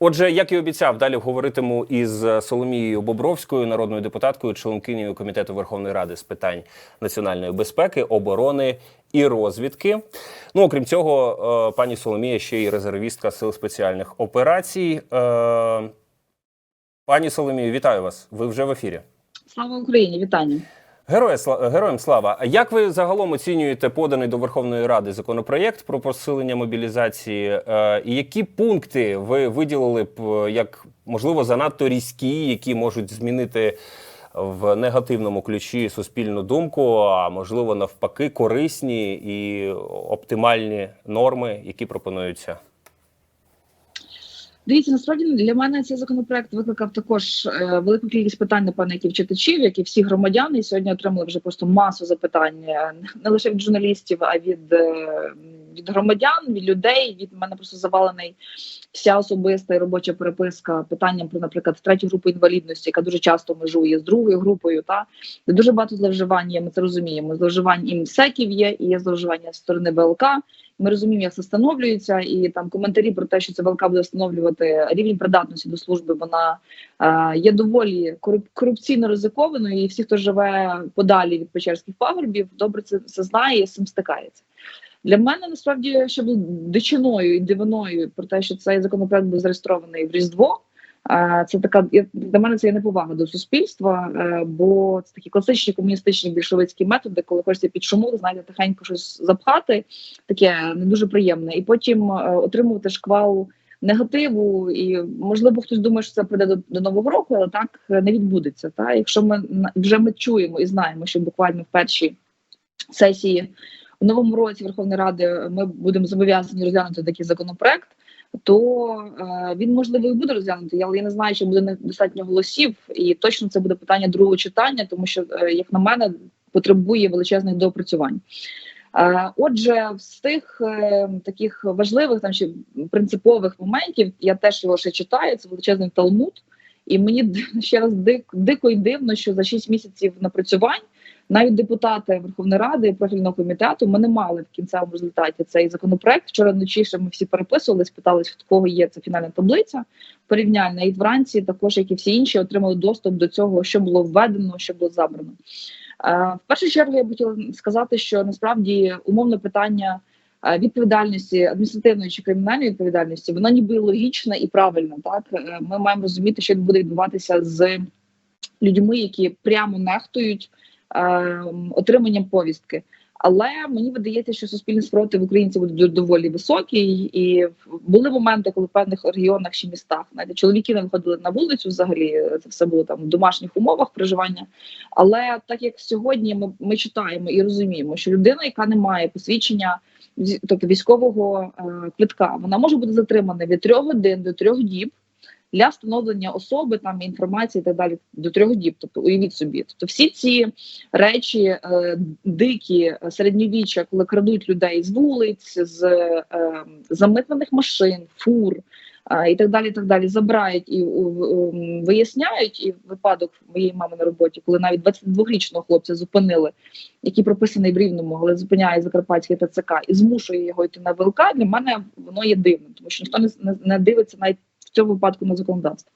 Отже, як і обіцяв, далі говоритиму із Соломією Бобровською, народною депутаткою, членкинею комітету Верховної Ради з питань національної безпеки, оборони і розвідки. Ну, окрім цього, е, пані Соломія ще й резервістка сил спеціальних операцій. Е, Пані Соломію, вітаю вас. Ви вже в ефірі. Слава Україні, вітання. Героя героям слава. Як ви загалом оцінюєте поданий до Верховної Ради законопроєкт про посилення мобілізації? Е, І які пункти ви виділили б е, як можливо занадто різкі, які можуть змінити в негативному ключі суспільну думку, а можливо навпаки корисні і оптимальні норми, які пропонуються? Дивіться, насправді для мене цей законопроект викликав також е, велику кількість питань, напевно, як і читачів, як і всі громадяни. І сьогодні отримали вже просто масу запитань е, не лише від журналістів, а від, е, від громадян, від людей. Від мене просто завалений вся особиста і робоча переписка питанням про, наприклад, третю групу інвалідності, яка дуже часто межує з другою групою. Та де дуже багато зловживань. є, Ми це розуміємо. Зловживань і МСЕКів є, і є зловживання з сторони ВЛК. Ми розуміємо, як це встановлюється, і там коментарі про те, що це ВЛК буде встановлювати рівень придатності до служби. Вона е, є доволі коруп- корупційно ризикованою, і всі, хто живе подалі від Печерських пагорбів, добре це, це знає і з цим стикається. Для мене насправді було дичиною і дивиною про те, що цей законопроект був зареєстрований в Різдво. Це така для мене це є неповага до суспільства, е, бо це такі класичні комуністичні більшовицькі методи, коли хочеться під шумок, знаєте, тихенько щось запхати, таке не дуже приємне, і потім е, отримувати шквал негативу. І можливо, хтось думає, що це прийде до, до нового року, але так е, не відбудеться. Та якщо ми вже ми чуємо і знаємо, що буквально в першій сесії в новому році Верховної Ради ми будемо зобов'язані розглянути такий законопроект. То е, він можливо і буде розглянутий, але я не знаю, чи буде недостатньо голосів, і точно це буде питання другого читання, тому що, е, як на мене, потребує величезних доопрацювань. Е, Отже, з тих таких важливих там ще принципових моментів я теж його ще читаю. Це величезний талмуд, і мені ще раз дик, дико і дивно, що за 6 місяців напрацювань навіть депутати Верховної Ради і профільного комітету ми не мали в кінцевому результаті цей законопроект. Вчора вночі ще ми всі переписувались, питались, в кого є ця фінальна таблиця порівняльна, і вранці також, як і всі інші, отримали доступ до цього, що було введено, що було забрано. Е, В першу чергу я б хотіла сказати, що насправді умовне питання е, відповідальності адміністративної чи кримінальної відповідальності, воно ніби логічне і правильне. Так Е, ми маємо розуміти, що буде відбуватися з людьми, які прямо нехтують отриманням повістки. Але мені видається, що суспільний спротив українців буде доволі високий, і були моменти, коли в певних регіонах чи містах навіть чоловіки не виходили на вулицю. Взагалі це все було там в домашніх умовах проживання. Але так як сьогодні ми, ми читаємо і розуміємо, що людина, яка не має посвідчення, тобто військового е, квитка, вона може бути затримана від трьох годин до трьох діб для встановлення особи, там інформації і так далі до трьох діб. Тобто уявіть собі, тобто всі ці речі е, дикі е, середньовіччя, коли крадуть людей з вулиць, з е, замитнених машин, фур. І так далі, і так далі, забирають і виясняють. І випадок моєї мами на роботі, коли навіть 22-річного хлопця зупинили, який прописаний в рівному, але зупиняє Закарпатський ТЦК і змушує його йти на ВЛК. Для мене воно є дивним, тому що ніхто не, не, дивиться навіть цьому випадку на законодавство.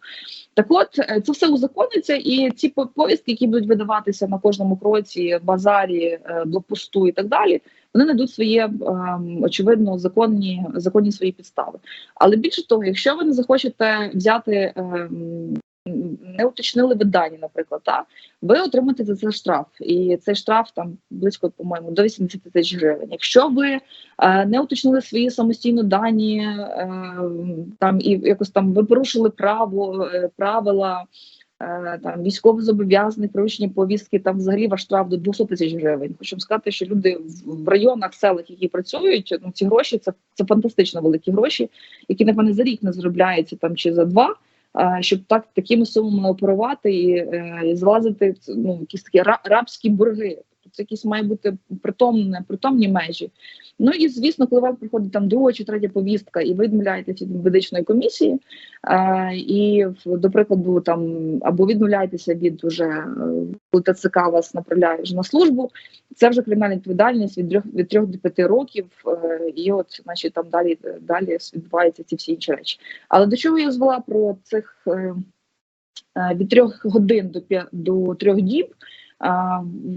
Так от е, це все узакониться, і ці повістки, які будуть видаватися на кожному кроці, базарі, е, блокпосту і так далі, вони знайдуть своє ем, очевидно законні, законні свої підстави. Але більше того, якщо ви не захочете взяти. Не уточнили ви дані, наприклад, та ви отримаєте за це штраф, і цей штраф там близько, по-моєму, до 80 тисяч гривень. Якщо ви е, не уточнили свої самостійно дані, е, там і якось там ви порушили право е, правила. е, Там військово зобов'язаних провищення повістки, там взагалі ваш штраф до 200 тисяч гривень. Хочу сказати, що люди в районах, селах, які працюють, ну ці гроші це, це фантастично великі гроші, які напевне за рік не заробляються там чи за два. Щоб так такими сумами оперувати і, е, і злазити ну, якісь такі рабські борги. Це якісь має бути притомне, притомні межі. Ну і звісно, коли вам приходить там друга чи третя повістка, і ви відмовляєтеся від медичної комісії, е, і до прикладу, там або відмовляєтеся від уже е, коли ТЦК вас направляє вже на службу, це вже кримінальна відповідальність від трьох від трьох до п'яти років, е, і от значить там далі далі відбуваються ці всі інші речі. Але до чого я звела про цих е, е, від трьох годин до до трьох діб?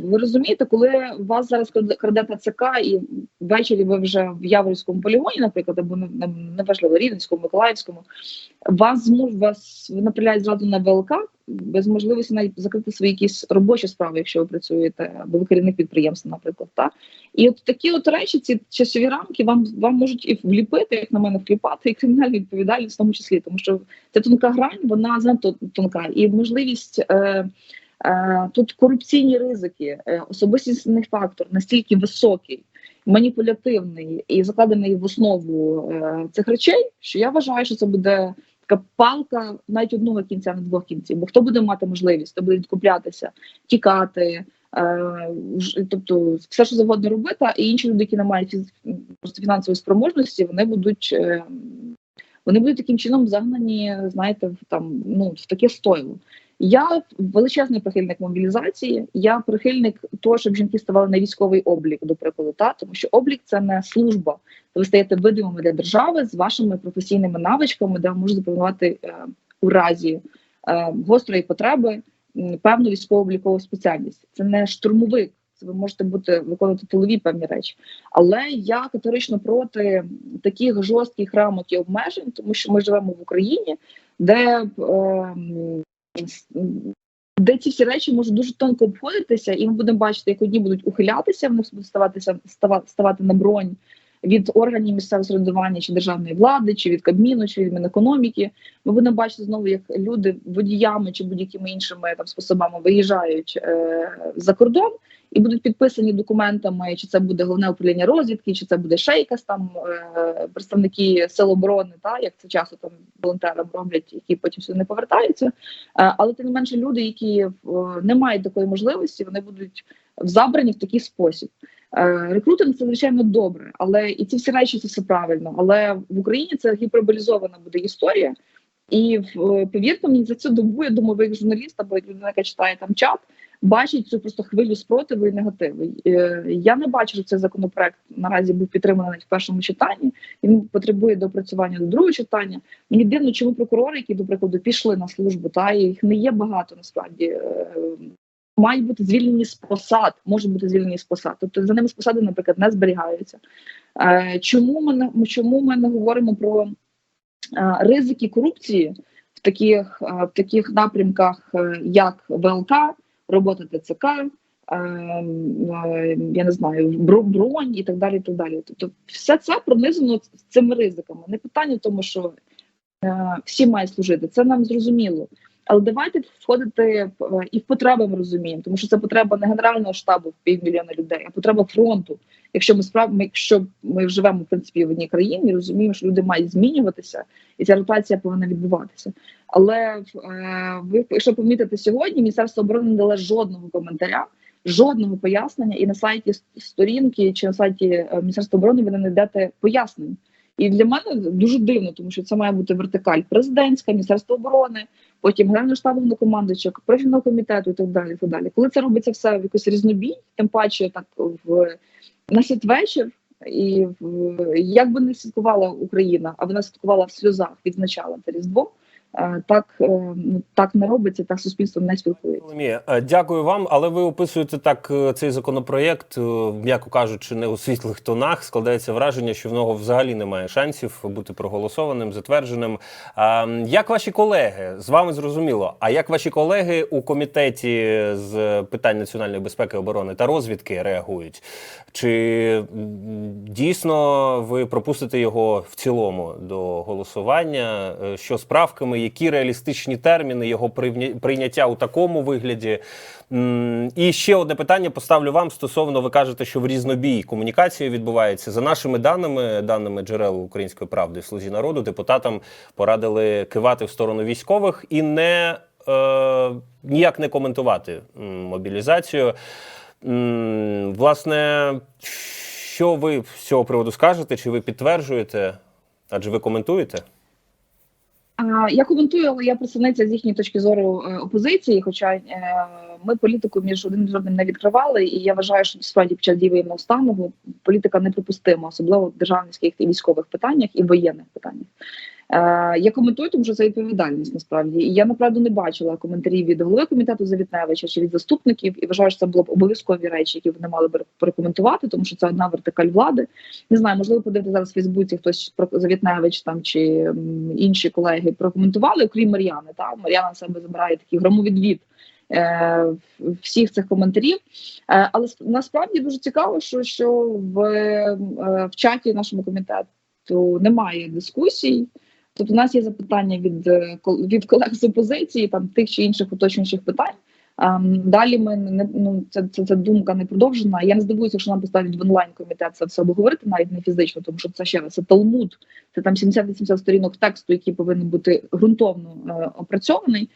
Ви розумієте, коли вас зараз краде- ТЦК і ввечері ви вже в Яворівському полігоні, наприклад, або не- не- неважливо, Рівненському, Миколаївському, вас змож вас направляють зразу на ВЛК без можливості навіть закрити свої якісь робочі справи, якщо ви працюєте, або ви керівник підприємства, наприклад. Та? І от такі от речі, ці часові рамки вам, вам можуть і вліпити, як на мене, вкліпати, і кримінальну відповідальність в тому числі, тому що ця тонка грань, вона занадто тонка, і можливість. Е, Тут корупційні ризики, е, особистісний фактор настільки високий, маніпулятивний і закладений в основу е, цих речей, що я вважаю, що це буде така палка навіть одного кінця, а не двох кінців. Бо хто буде мати можливість, хто буде відкуплятися, тікати, е, тобто все, що завгодно робити, і інші люди, які не мають фінансової спроможності, вони будуть. Вони будуть таким чином загнані, знаєте, в там ну в таке стойло. Я величезний прихильник мобілізації. Я прихильник того, щоб жінки ставали на військовий облік, до прикладу, та тому що облік це не служба. Ви стаєте видимими для держави з вашими професійними навичками, де ви можете запропонувати е, у разі е, гострої потреби певну військово-облікову спеціальність. Це не штурмовик. Ви можете бути виконувати тилові певні речі. Але я категорично проти таких жорстких рамок і обмежень, тому що ми живемо в Україні, де е, де ці всі речі можуть дуже тонко обходитися, і ми будемо бачити, як одні будуть ухилятися, вони будуть ставатися ставати, ставати на бронь від органів місцевого самоврядування чи державної влади, чи від Кабміну, чи від Мінекономіки. Ми будемо бачити знову, як люди водіями чи будь-якими іншими там способами виїжджають е, за кордон і будуть підписані документами, чи це буде головне управління розвідки, чи це буде ще якась там е, представники сил оборони, та як це часто там волонтерам роблять, які потім сюди не повертаються. Е, але тим не менше, люди, які е, не мають такої можливості, вони будуть забрані в такий спосіб. Е, Рекрутинг це звичайно добре, але і ці всі речі це все правильно. Але в Україні це гіперболізована буде історія. І в- повірте мені, за цю добу, я думаю, ви як журналіст або як людина, яка читає там чат, бачить цю просто хвилю спротиву і негативу. Е, Я не бачу, що цей законопроект наразі був підтриманий в першому читанні. Він потребує допрацювання до другого читання. Мені дивно, чому прокурори, які, до прикладу, пішли на службу, та їх не є багато насправді. е, Мають бути звільнені з посад, можуть бути звільнені з посад. Тобто за ними з посади, наприклад, не зберігаються. Е, Чому ми не чому ми не говоримо про ризики корупції в таких, в таких напрямках, як ВЛК, робота ТЦК, е, е, я не знаю, бро- бронь і так далі. І так далі. Тобто, все це пронизано цими ризиками. Не питання в тому, що е, всі мають служити, це нам зрозуміло. Але давайте входити і в потреби ми розуміємо, тому що це потреба не генерального штабу в півмільйона людей, а потреба фронту. Якщо ми справ, якщо ми живемо в принципі в одній країні, розуміємо, що люди мають змінюватися, і ця ротація повинна відбуватися. Але е, ви, якщо помітите сьогодні, міністерство оборони не дало жодного коментаря, жодного пояснення, і на сайті сторінки чи на сайті е, міністерства оборони ви не знайдете пояснень. І для мене дуже дивно, тому що це має бути вертикаль президентська, міністерство оборони, потім генерального штабу командуючого, профільного комітету і так далі. Так далі. Коли це робиться все в якийсь різнобій, тим паче так в на святвечір, і в як би не святкувала Україна, а вона святкувала в сльозах, відзначала це різдво. Так е, ну так не робиться, так суспільство не спілкується. Е, дякую вам. Але ви описуєте так е, цей законопроєкт, м'яко кажучи, не у світлих тонах. Складається враження, що в нього взагалі немає шансів бути проголосованим, затвердженим. Як ваші колеги з вами зрозуміло? А як ваші колеги у комітеті з питань національної безпеки, оборони та розвідки реагують? Чи дійсно ви пропустите його в цілому до голосування? Що з правками? Які реалістичні терміни його прийня- прийняття у такому вигляді? І ще одне питання поставлю вам стосовно. Ви кажете, що в різнобій комунікація відбувається за нашими даними, даними джерел української правди в слузі народу. Депутатам порадили кивати в сторону військових і не е, ніяк не коментувати мобілізацію. власне, що ви з цього приводу скажете? Чи ви підтверджуєте? Адже ви коментуєте? Я коментую, але я представниця з їхньої точки зору е, опозиції. Хоча е, ми політику між один з одним не відкривали, і я вважаю, що справді під час дії воєнного стану політика неприпустима, особливо в державницьких і військових питаннях і воєнних питаннях. Е, Я коментую, тому що це відповідальність насправді. І я направду не бачила коментарів від голови комітету Завітневича чи від заступників, і вважаю, що це було б обов'язкові речі, які вони мали б прокоментувати, тому що це одна вертикаль влади. Не знаю, можливо, подивити зараз в Фейсбуці хтось про Завітневич там чи інші колеги прокоментували, окрім Мар'яни. Та Мар'яна на себе забирає такий громовідвід е, всіх цих коментарів. Е, але насправді дуже цікаво, що, що в, в чаті нашому комітету немає дискусій. Тобто, у нас є запитання від, е, від колег з опозиції, там тих чи інших уточнюючих питань. Далі ми не ну це, це, це думка не продовжена. Я не здивуюся, якщо нам поставлять в онлайн комітет це все обговорити, навіть не фізично, тому що це ще раз це талмуд, це там 70-80 сторінок тексту, який повинен бути ґрунтовно е, опрацьований.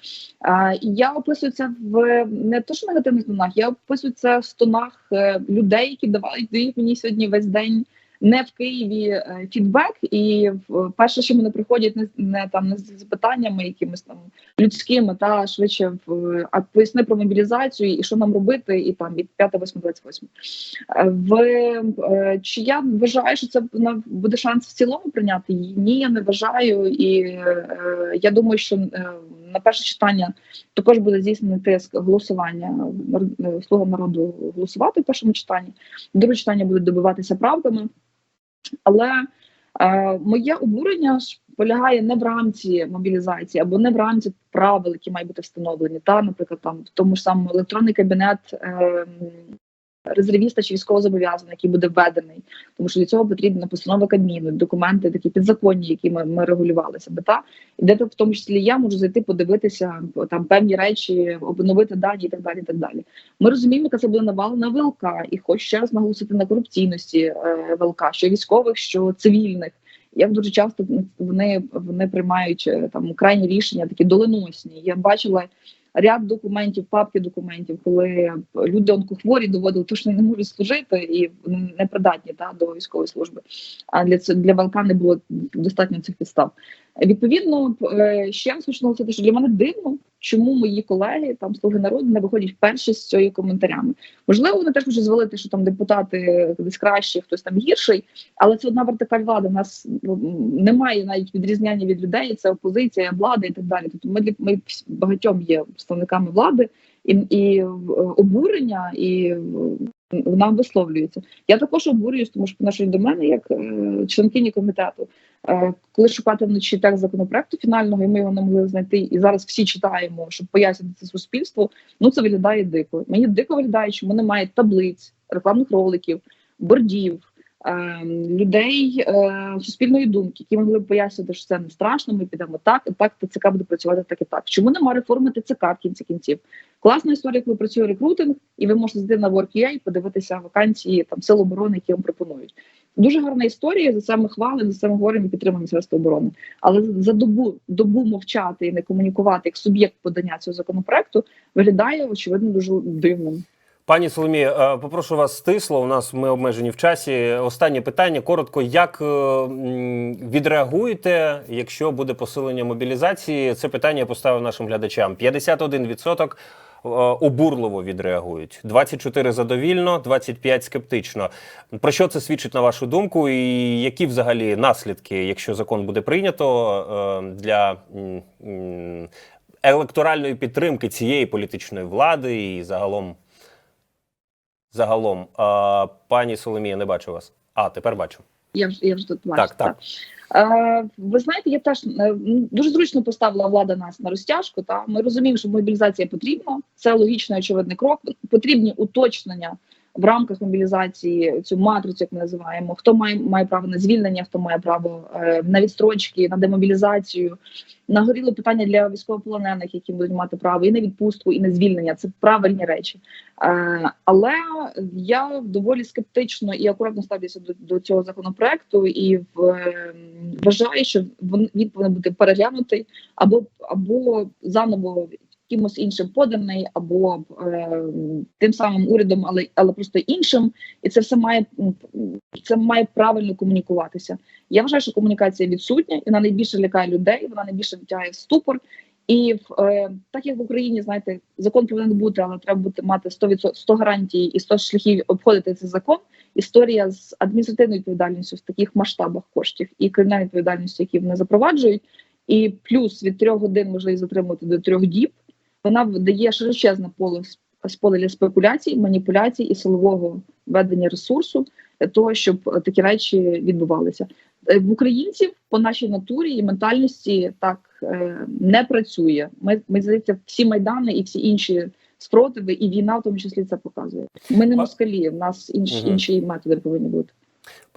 Е, я описую це в не то, що негативних тонах, я описую це в тонах е, людей, які давали мені сьогодні весь день не в Києві е, фідбек, і в- перше, що мене приходять не, не там не з запитаннями, якимись там людськими, та швидше в а поясни про мобілізацію і що нам робити, і там від 5, 8, 28. Е, В е, чи я вважаю, що це буде шанс в цілому прийняти її? Ні, я не вважаю, і е, я думаю, що е, на перше читання також буде здійснений тиск голосування е, слуга народу голосувати в першому читанні. Друге читання буде добиватися правками. Але е, моє обурення ж полягає не в рамці мобілізації або не в рамці правил, які мають бути встановлені. Та, наприклад, там в тому ж самому електронний кабінет е, резервіста чи військовозобов'язаного, який буде введений, тому що для цього потрібна постанова Кабміну, документи такі підзаконні, які ми, ми регулювали себе. Та і де в тому числі я можу зайти, подивитися там певні речі, обновити дані і так далі. І так далі. Ми розуміємо, яка це буде навалена ВЛК, і хочу ще раз наголосити на корупційності е, ВЛК, що військових, що цивільних. Як дуже часто вони, вони приймають е, там крайні рішення, такі доленосні. Я бачила ряд документів, папки документів, коли люди онкохворі доводили, то що вони не можуть служити і вони не придатні та, до військової служби. А для ц- для ВЛК не було достатньо цих підстав. Відповідно, е, ще раз хочу наголосити, що для мене дивно, чому мої колеги там слуги народу не виходять перші з цією коментарями. Можливо, вони теж хочуть звалити, що там депутати десь кращі, хтось там гірший, але це одна вертикаль влади. У нас немає навіть відрізняння від людей. Це опозиція, влада і так далі. Тобто ми ми багатьом є представниками влади і, і е, обурення і. Нам висловлюється. Я також обурююсь, тому що нашої до мене, як е, членкині комітету, е, коли шукати вночі текст законопроекту фінального, і ми його не могли знайти, і зараз всі читаємо, щоб пояснити це суспільству. Ну це виглядає дико. Мені дико виглядає, що немає таблиць, рекламних роликів, бордів, людей е, суспільної думки, які могли б пояснити, що це не страшно. Ми підемо так, і так ТЦК буде працювати так і так. Чому немає реформи ТЦК в кінці кінців? Класна історія, коли працює рекрутинг, і ви можете зайти на Work.ua і подивитися вакансії там сил оборони, які вам пропонують. Дуже гарна історія. За це ми хвалимо, за це ми говоримо і підтримуємо Міністерство оборони. Але за добу добу мовчати і не комунікувати як суб'єкт подання цього законопроекту виглядає очевидно дуже дивним. Пані Соломія, е, попрошу вас стисло. У нас ми обмежені в часі. Останнє питання коротко. Як е, відреагуєте, якщо буде посилення мобілізації? Це питання я поставив нашим глядачам. 51% е, обурливо відреагують, 24 задовільно, 25 скептично. Про що це свідчить на вашу думку? І які взагалі наслідки, якщо закон буде прийнято е, для електоральної підтримки цієї політичної влади і загалом? Загалом, а, пані Соломія, не бачу вас. А, тепер бачу. Я вже я вже тут бачу. Так, так. Е, ви знаєте, я теж е, дуже зручно поставила влада нас на розтяжку. Та ми розуміємо, що мобілізація потрібна. Це логічний очевидний крок. Потрібні уточнення в рамках мобілізації цю матрицю, як ми називаємо. Хто має має право на звільнення, хто має право е, на відстрочки, на демобілізацію. Нагоріло питання для військовополонених, які будуть мати право і на відпустку, і на звільнення. Це правильні речі. Е, але я доволі скептично і акуратно ставлюся до, до цього законопроекту і в, е, вважаю, що він, повинен бути переглянутий або або заново кимось іншим поданий, або е, тим самим урядом, але але просто іншим, і це все має це має правильно комунікуватися. Я вважаю, що комунікація відсутня, і вона найбільше лякає людей, вона найбільше втягає в ступор. І в е, так як в Україні, знаєте, закон повинен бути, але треба бути мати 100%, 100 гарантій і 100 шляхів обходити цей закон. Історія з адміністративною відповідальністю в таких масштабах коштів і кримінальною відповідальністю, які вони запроваджують, і плюс від трьох годин можливість затримувати до трьох діб. Вона дає широчезне поле з поле для спекуляцій, маніпуляцій і силового ведення ресурсу для того, щоб е, такі речі відбувалися. Е, В українців по нашій натурі і ментальності так е, не працює. Ми, ми здається, всі майдани і всі інші спротиви, і війна в тому числі це показує. Ми не москалі, в нас інші, інші методи повинні бути.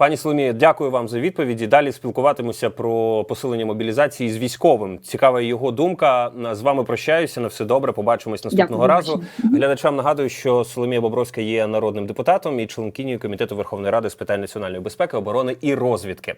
Пані Соломія, дякую вам за відповіді. Далі спілкуватимуся про посилення мобілізації з військовим. Цікава його думка. З вами прощаюся. На все добре. Побачимось наступного Дякую, разу. Глядачам нагадую, що Соломія Бобровська є народним депутатом і членкинею комітету Верховної Ради з питань національної безпеки, оборони і розвідки.